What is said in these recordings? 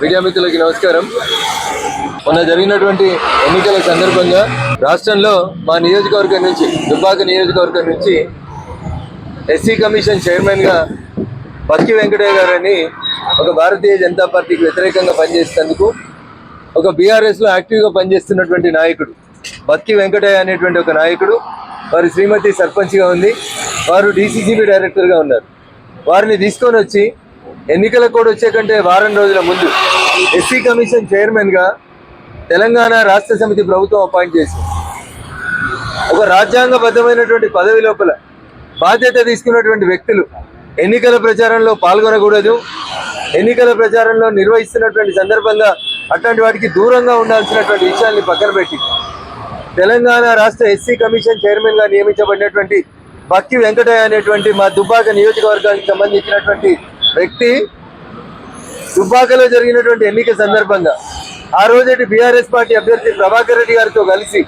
Media మిత్రులకి నమస్కారం. మొన్న జరిగినటువంటి ఎన్నికల సందర్భంగా రాష్ట్రంలో మా నియోజకవర్గం నుంచి దుబ్బాక నియోజకవర్గం నుంచి ఎస్సీ కమిషన్ చైర్మన్గా బక్కి వెంకటయ్య గారని ఒక భారతీయ జనతా పార్టీకి వ్యతిరేకంగా పనిచేసేందుకు ఒక బీఆర్ఎస్లో యాక్టివ్గా పనిచేస్తున్నటువంటి నాయకుడు బక్కి వెంకటయ్య అనేటువంటి ఒక నాయకుడు వారి శ్రీమతి సర్పంచ్గా ఉంది. వారు డీసీసీబీ డైరెక్టర్గా ఉన్నారు. వారిని తీసుకొని వచ్చి ఎన్నికల కోడ్ వచ్చే కంటే వారం రోజుల ముందు ఎస్సీ కమిషన్ చైర్మన్గా తెలంగాణ రాష్ట్ర సమితి ప్రభుత్వం అపాయింట్ చేసింది. ఒక రాజ్యాంగబద్ధమైనటువంటి పదవి లోపల బాధ్యత తీసుకున్నటువంటి వ్యక్తులు ఎన్నికల ప్రచారంలో పాల్గొనకూడదు ఎన్నికల ప్రచారంలో నిర్వహిస్తున్నటువంటి సందర్భంగా అట్లాంటి వాటికి దూరంగా ఉండాల్సినటువంటి విషయాన్ని పక్కన పెట్టి తెలంగాణ రాష్ట్ర ఎస్సీ కమిషన్ చైర్మన్గా నియమించబడినటువంటి బక్కి వెంకటయ్య అనేటువంటి మా దుబ్బాక నియోజకవర్గానికి సంబంధించినటువంటి వ్యక్తి దుబ్బాకలో జరిగినటువంటి ఎన్నిక సందర్భంగా ఆ రోజటి బీఆర్ఎస్ పార్టీ అభ్యర్థి ప్రభాకర్ రెడ్డి గారితో కలిసి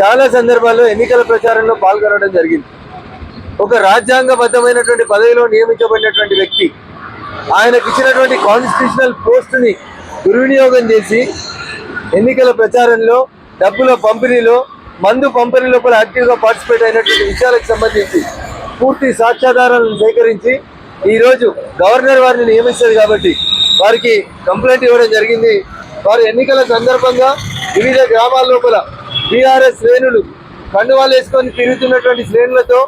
చాలా సందర్భాల్లో ఎన్నికల ప్రచారంలో పాల్గొనడం జరిగింది. ఒక రాజ్యాంగబద్ధమైనటువంటి పదవిలో నియమించబడినటువంటి వ్యక్తి ఆయనకు ఇచ్చినటువంటి కాన్స్టిట్యూషనల్ పోస్టుని దుర్వినియోగం చేసి ఎన్నికల ప్రచారంలో డబ్బుల పంపిణీలో మందు పంపిణీ లోపల యాక్టివ్గా పార్టిసిపేట్ అయినటువంటి విషయాలకు సంబంధించి పూర్తి సాక్ష్యాధారాలను సేకరించి ఈరోజు గవర్నర్ వారిని నియమిస్తారు కాబట్టి వారికి కంప్లైంట్ ఇవ్వడం జరిగింది. వారు ఎన్నికల సందర్భంగా వివిధ గ్రామాల లోపల బీఆర్ఎస్ శ్రేణులు కండువాలు వేసుకొని తిరుగుతున్నటువంటి శ్రేణులతో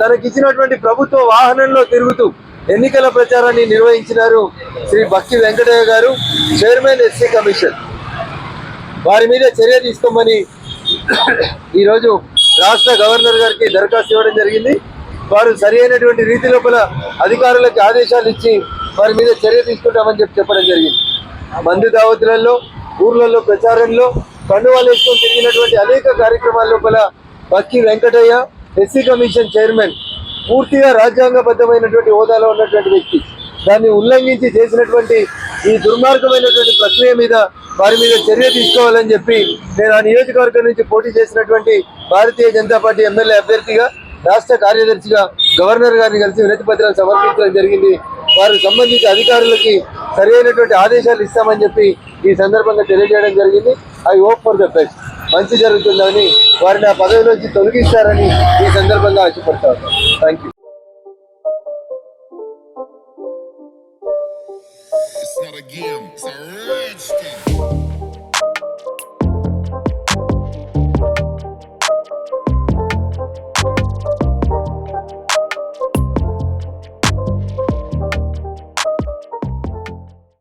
తనకిచ్చినటువంటి ప్రభుత్వ వాహనంలో తిరుగుతూ ఎన్నికల ప్రచారాన్ని నిర్వహించినారు శ్రీ భక్తి వెంకటయ్య గారు చైర్మన్ ఎస్సీ కమిషన్. వారి మీద చర్య తీసుకోమని ఈరోజు రాష్ట్ర గవర్నర్ గారికి దరఖాస్తు ఇవ్వడం జరిగింది. వారు సరి అయినటువంటి రీతి లోపల అధికారులకు ఆదేశాలు ఇచ్చి వారి మీద చర్య తీసుకుంటామని చెప్పి చెప్పడం జరిగింది. మందు దావతులలో ఊర్లలో ప్రచారంలో కండువాలు వేసుకొని తిరిగినటువంటి అనేక కార్యక్రమాల లోపల Bakki Venkataiah SC commission chairman పూర్తిగా రాజ్యాంగబద్ధమైనటువంటి హోదాలో ఉన్నటువంటి వ్యక్తి. దాన్ని ఉల్లంఘించి చేసినటువంటి ఈ దుర్మార్గమైనటువంటి ప్రక్రియ మీద వారి మీద చర్య తీసుకోవాలని చెప్పి నేను ఆ నియోజకవర్గం నుంచి పోటీ చేసినటువంటి భారతీయ జనతా పార్టీ ఎమ్మెల్యే అభ్యర్థిగా రాష్ట్ర కార్యదర్శిగా గవర్నర్ గారిని కలిసి వినతి పత్రాలు సమర్పించడం జరిగింది. వారు సంబంధిత అధికారులకి సరైనటువంటి ఆదేశాలు ఇస్తామని చెప్పి ఈ సందర్భంగా తెలియజేయడం జరిగింది. I hope for the best. మంచి జరుగుతుందని వారిని ఆ పదవి నుంచి తొలగిస్తారని ఈ సందర్భంగా ఆశపడతా thank you It's not a game, it's a rich game.